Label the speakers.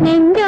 Speaker 1: நெஞ்ச